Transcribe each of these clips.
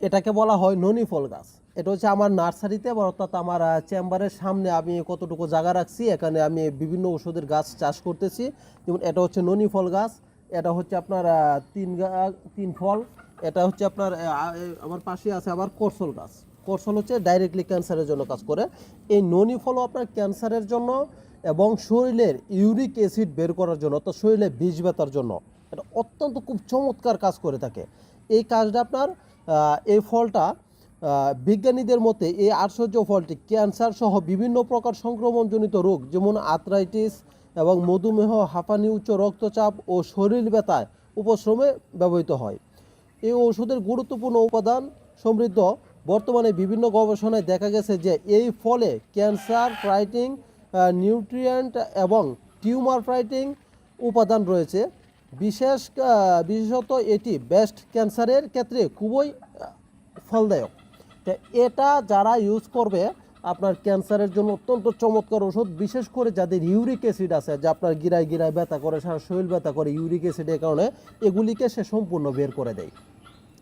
এটাকে বলা হয় ননি ফল গাছ। এটা হচ্ছে আমার নার্সারিতে অর্থাৎ আমার চেম্বারের সামনে আমি কতটুকু জায়গা রাখছি, এখানে আমি বিভিন্ন ওষুধের গাছ চাষ করতেছি। যেমন এটা হচ্ছে ননি ফল গাছ, এটা হচ্ছে আপনার তিন তিন ফল, এটা হচ্ছে আপনার আমার পাশে আছে আবার করসল গাছ। করসল হচ্ছে ডাইরেক্টলি ক্যান্সারের জন্য কাজ করে। এই ননি ফলও আপনার ক্যান্সারের জন্য এবং শরীরের ইউরিক অ্যাসিড বের করার জন্য, অর্থাৎ শরীরে বিষ ব্যথার জন্য। এটা অত্যন্ত খুব চমৎকার কাজ করে থাকে। এই কাজটা আপনার এই ফলটা বিজ্ঞানীদের মতে এই আশ্চর্য ফলটি ক্যান্সার সহ বিভিন্ন প্রকার সংক্রমণজনিত রোগ, যেমন আর্থ্রাইটিস এবং মধুমেহ, হাঁপানি, উচ্চ রক্তচাপ ও শরীর ব্যথায় উপশ্রমে ব্যবহৃত হয়। এই ওষুধের গুরুত্বপূর্ণ উপাদান সমৃদ্ধ। বর্তমানে বিভিন্ন গবেষণায় দেখা গেছে যে এই ফলে ক্যান্সার ফাইটিং নিউট্রিয়েন্ট এবং টিউমার ফ্রাইটিং উপাদান রয়েছে। বিশেষ বিশেষত এটি ব্রেস্ট ক্যান্সারের ক্ষেত্রে খুবই ফলদায়ক। তো এটা যারা ইউজ করবে, আপনার ক্যান্সারের জন্য অত্যন্ত চমৎকার ওষুধ, বিশেষ করে যাদের ইউরিক অ্যাসিড আছে, যে আপনার গিরায় গিরায় ব্যথা করে, সারা শরীর ব্যথা করে ইউরিক অ্যাসিডের কারণে এগুলিকে সে সম্পূর্ণ বের করে দেয়।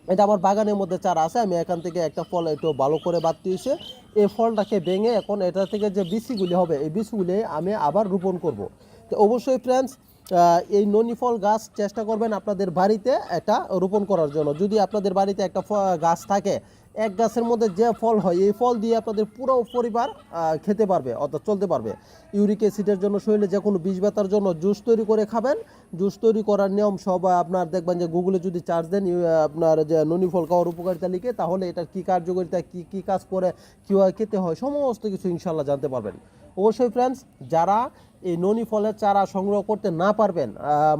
এটা আমার বাগানের মধ্যে চারা আছে, আমি এখান থেকে একটা ফল একটু ভালো করে বাদ দিয়েছে এই ফলটাকে ভেঙে এখন এটা থেকে যে বিচিগুলি হবে, এই বিচিগুলি আমি আবার রোপণ করব। তো অবশ্যই ফ্রেন্ডস এই ননিফল গাছ চেষ্টা করবেন আপনাদের বাড়িতে এটা রোপণ করার জন্য। যদি আপনাদের বাড়িতে একটা গাছ থাকে এক গাছের মধ্যে যে ফল হয়, এই ফল দিয়ে আপনাদের পুরো পরিবার খেতে পারবে, অর্থাৎ চলতে পারবে। ইউরিক অ্যাসিডের জন্য শরীরে যে কোনো বিষ ব্যথার জন্য জুস তৈরি করে খাবেন। জুস তৈরি করার নিয়ম সব আপনার দেখবেন যে গুগলে যদি চার্জ দেন আপনার যে ননি ফল খাওয়ার উপকারিতা লিখে, তাহলে এটার কী কার্যকারিতা, কী কী কাজ করে কীভাবে খেতে হয়, সমস্ত কিছু ইনশাল্লাহ জানতে পারবেন। অবশ্যই ফ্রেন্ডস যারা এই ননি ফলের চারা সংগ্রহ করতে না পারবেন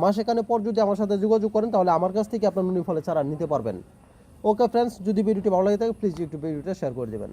মাসেখানে পর যদি আমার সাথে যোগাযোগ করেন, তাহলে আমার কাছ থেকে আপনার ননি ফলের চারা নিতে পারবেন। ওকে ফ্রেন্ডস যদি ভিডিওটি ভালো লাগে থাকে প্লিজ একটু ভিডিওটা শেয়ার করে দেবেন।